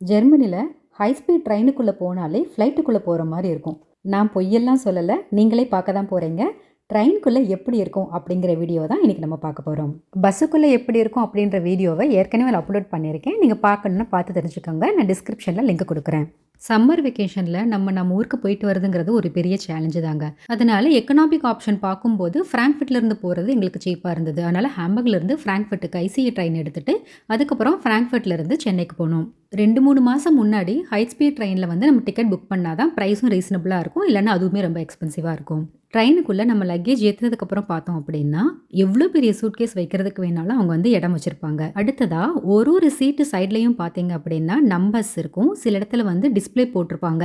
ஜெர்மனியில் high speed ட்ரெயினுக்குள்ளே போனாலே ஃப்ளைட்டுக்குள்ளே போகிற மாதிரி இருக்கும். நான் பொய்யெல்லாம் சொல்லலை. நீங்களே பார்க்க தான் போகிறீங்க ட்ரெயின்குள்ளே எப்படி இருக்கும் அப்படிங்கிற வீடியோ தான் இன்றைக்கி நம்ம பார்க்க போகிறோம் பஸ்ஸுக்குள்ளே எப்படி இருக்கும் அப்படின்ற வீடியோவை ஏற்கனவே நான் அப்லோட் பண்ணியிருக்கேன். நீங்கள் பார்க்கணுன்னா பார்த்து தெரிஞ்சுக்கோங்க. நான் டிஸ்கிரிப்ஷனில் லிங்க் கொடுக்குறேன். சம்மர் வெக்கேஷனில் நம்ம நம்ம ஊருக்கு போயிட்டு வருதுங்கிறது ஒரு பெரிய சேலஞ்சு தாங்க. அதனால எக்கனாமிக் ஆப்ஷன் பார்க்கும்போது ஃப்ராங்க்ஃபர்ட்லேருந்து போகிறது எங்களுக்கு சீப்பாக இருந்தது. அதனால் ஹாம்பர்க்லேருந்து ஃப்ராங்க்ஃபர்ட்டுக்கு ஐசிஏ ட்ரெயின் எடுத்துகிட்டு அதுக்கப்புறம் ஃப்ராங்க்ஃபர்ட்லேருந்து சென்னைக்கு போனோம். ரெண்டு மூணு மாதம் முன்னாடி ஹை ஸ்பீட் ட்ரெயினில் வந்து நம்ம டிக்கெட் புக் பண்ணால் தான் ப்ரைஸும் ரீசனபிளாக இருக்கும். இல்லைன்னா அதுவுமே ரொம்ப எக்ஸ்பென்சிவாக இருக்கும். ட்ரெயினுக்குள்ளே நம்ம லக்கேஜ் ஏற்றுனதுக்கப்புறம் பார்த்தோம் அப்படின்னா எவ்வளோ பெரிய சூட்கேஸ் வைக்கிறதுக்கு வேணாலும் அவங்க வந்து இடம் வச்சுருப்பாங்க. அடுத்ததாக ஒரு ஒரு சீட்டு சைட்லேயும் பார்த்தீங்க அப்படின்னா நம்பர்ஸ் இருக்கும். சில இடத்துல வந்து டிஸ்பிளே போட்டிருப்பாங்க.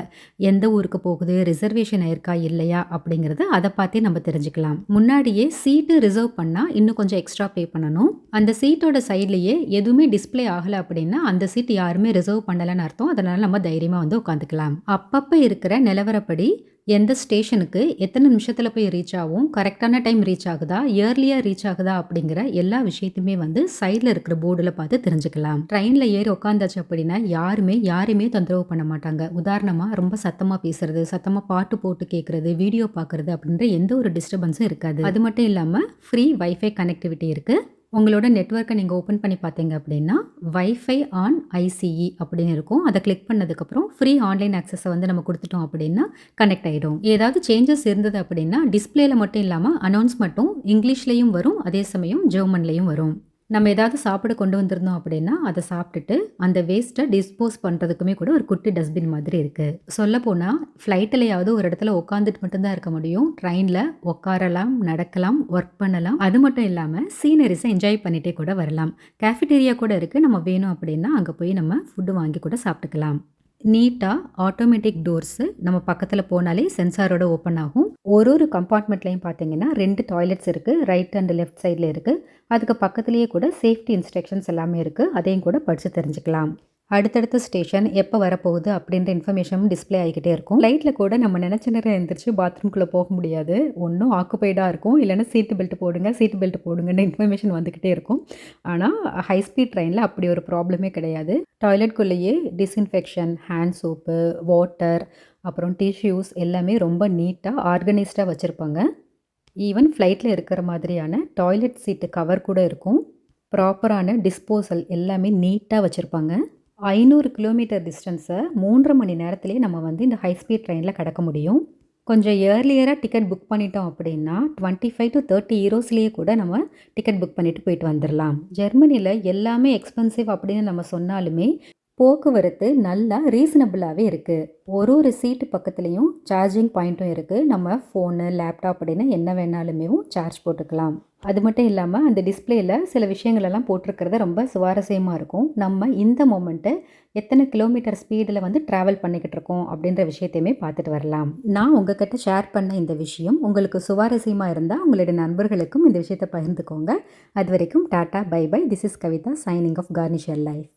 எந்த ஊருக்கு போகுது ரிசர்வேஷன் ஆயிருக்கா இல்லையா அப்படிங்கிறத அதை பார்த்தே நம்ம தெரிஞ்சுக்கலாம். முன்னாடியே சீட்டு ரிசர்வ் பண்ணால் இன்னும் கொஞ்சம் எக்ஸ்ட்ரா பே பண்ணணும். அந்த சீட்டோட சைட்லேயே எதுவுமே டிஸ்பிளே ஆகலை அப்படின்னா அந்த சீட் யாருமே ரிசர்வ் பண்ணலைன்னு அர்த்தம். அதனால் நம்ம தைரியமாக வந்து உட்காந்துக்கலாம். அப்பப்போ இருக்கிற நிலவரப்படி எந்த ஸ்டேஷனுக்கு எத்தனை நிமிஷத்தில் போய் ரீச் ஆகும்? கரெக்டான டைம் ரீச் ஆகுதா? இயர்லியாக ரீச் ஆகுதா? அப்படிங்கிற எல்லா விஷயத்தையுமே வந்து சைடில் இருக்கிற போர்டில் பார்த்து தெரிஞ்சுக்கலாம். ட்ரெயினில் ஏறி உட்காந்தாச்சு அப்படின்னா யாருமே யாருமே தொந்தரவு பண்ண மாட்டாங்க. உதாரணமாக ரொம்ப சத்தமாக பேசுறது சத்தமாக பாட்டு போட்டு கேட்குறது வீடியோ பார்க்குறது அப்படின்ற எந்த ஒரு டிஸ்டர்பன்ஸும் இருக்காது. அது மட்டும் இல்லாமல் ஃப்ரீ வைஃபை கனெக்டிவிட்டி இருக்குது உங்களோட நெட்ஒர்க்கை நீங்கள் ஓப்பன் பண்ணி பார்த்தீங்க அப்படின்னா வைஃபை ஆன் ஐசிஇ அப்படின்னு இருக்கும். அதை கிளிக் பண்ணதுக்கப்புறம் ஃப்ரீ ஆன்லைன் ஆக்சஸை வந்து நம்ம கொடுத்துட்டோம் அப்படின்னா கனெக்ட் ஆகிடும் ஏதாவது சேஞ்சஸ் இருந்தது அப்படின்னா டிஸ்பிளேல மட்டும் இல்லாமல் அனௌன்ஸ் மட்டும் இங்கிலீஷ்லேயும் வரும் அதே சமயம் ஜெர்மன்லேயும் வரும். நம்ம ஏதாவது சாப்பிட கொண்டு வந்திருந்தோம் அப்படின்னா அதை சாப்பிட்டுட்டு அந்த வேஸ்ட்டை டிஸ்போஸ் பண்ணுறதுக்குமே கூட ஒரு குட்டி டஸ்ட்பின் மாதிரி இருக்குது சொல்ல போனால் ஃப்ளைட்டிலையாவது ஒரு இடத்துல உட்காந்துட்டு மட்டும்தான் இருக்க முடியும். ட்ரெயினில் உட்காரலாம் நடக்கலாம் ஒர்க் பண்ணலாம். அது மட்டும் இல்லாமல் சீனரிஸை என்ஜாய் பண்ணிகிட்டே கூட வரலாம். கேஃபிடேரியா கூட இருக்குது நம்ம வேணும் அப்படின்னா அங்கே போய் நம்ம ஃபுட்டு வாங்கி கூட சாப்பிட்டுக்கலாம். நீட்டாக ஆட்டோமேட்டிக் டோர்ஸு நம்ம பக்கத்தில் போனாலே சென்சாரோட ஓப்பன் ஆகும். ஒரு ஒரு கம்பார்ட்மெண்ட்லையும் பார்த்தீங்கன்னா ரெண்டு டாய்லெட்ஸ் இருக்குது ரைட் அண்ட் லெஃப்ட் சைடில் இருக்குது அதுக்கு பக்கத்துலேயே கூட சேஃப்டி இன்ஸ்ட்ரக்ஷன்ஸ் எல்லாமே இருக்குது அதையும் கூட படித்து தெரிஞ்சுக்கலாம். அடுத்தடுத்த ஸ்டேஷன் எப்போ வரப்போகுது அப்படின்ற இன்ஃபர்மேஷனும் டிஸ்பிளே ஆகிக்கிட்டே இருக்கும். லைட்டில் கூட நம்ம நினச்ச நேரம் எழுந்திரிச்சு பாத்ரூம்குள்ளே போக முடியாது. ஒன்றும் ஆக்குபைடாக இருக்கும். இல்லைன்னா சீட்டு பெல்ட் போடுங்க சீட்டு பெல்ட் போடுங்கன்னு இன்ஃபர்மேஷன் வந்துக்கிட்டே இருக்கும். ஆனால் ஹை ஸ்பீட் ட்ரெயினில் அப்படி ஒரு ப்ராப்ளமே கிடையாது. டாய்லெட்குள்ளேயே டிஸ்இன்ஃபெக்ஷன் ஹேண்ட் சோப்பு வாட்டர் அப்புறம் டிஷ்யூஸ் எல்லாமே ரொம்ப நீட்டாக ஆர்கனைஸ்டாக வச்சுருப்பாங்க. ஈவன் ஃப்ளைட்டில் இருக்கிற மாதிரியான டாய்லெட் சீட்டு கவர் கூட இருக்கும். ப்ராப்பரான டிஸ்போசல் எல்லாமே நீட்டாக வச்சுருப்பாங்க. ஐநூறு கிலோமீட்டர் டிஸ்டன்ஸை மூன்றரை மணி நேரத்துலேயே நம்ம வந்து இந்த ஹை ஸ்பீட் ட்ரெயினில் கடக்க முடியும். கொஞ்சம் இயர்லியராக டிக்கெட் புக் பண்ணிட்டோம் அப்படின்னா டுவெண்ட்டி ஃபைவ் டு தேர்ட்டி ஈரோஸ்லேயே கூட நம்ம டிக்கெட் புக் பண்ணிவிட்டு போயிட்டு வந்துடலாம் ஜெர்மனியில் எல்லாமே எக்ஸ்பென்சிவ் அப்படின்னு நம்ம சொன்னாலுமே போக்குவரத்து நல்லா ரீசனபிளாகவே இருக்குது ஒரு ஒரு சீட்டு பக்கத்துலேயும் சார்ஜிங் பாயிண்ட்டும் இருக்குது நம்ம ஃபோனு லேப்டாப் அப்படின்னு என்ன வேணாலுமே சார்ஜ் போட்டுக்கலாம். அது மட்டும் இல்லாமல் அந்த டிஸ்பிளேயில் சில விஷயங்களெல்லாம் போட்டிருக்கிறத ரொம்ப சுவாரஸ்யமாக இருக்கும். நம்ம இந்த மொமெண்ட்டை எத்தனை கிலோமீட்டர் ஸ்பீடில் வந்து ட்ராவல் பண்ணிக்கிட்டு இருக்கோம் அப்படின்ற விஷயத்தையுமே பார்த்துட்டு வரலாம். நான் உங்ககிட்ட ஷேர் பண்ண இந்த விஷயம் உங்களுக்கு சுவாரஸ்யமாக இருந்தால் உங்களுடைய நண்பர்களுக்கும் இந்த விஷயத்தை பகிர்ந்துக்கோங்க. அது வரைக்கும் tata bye bye. This is Kavitha signing off garnisher life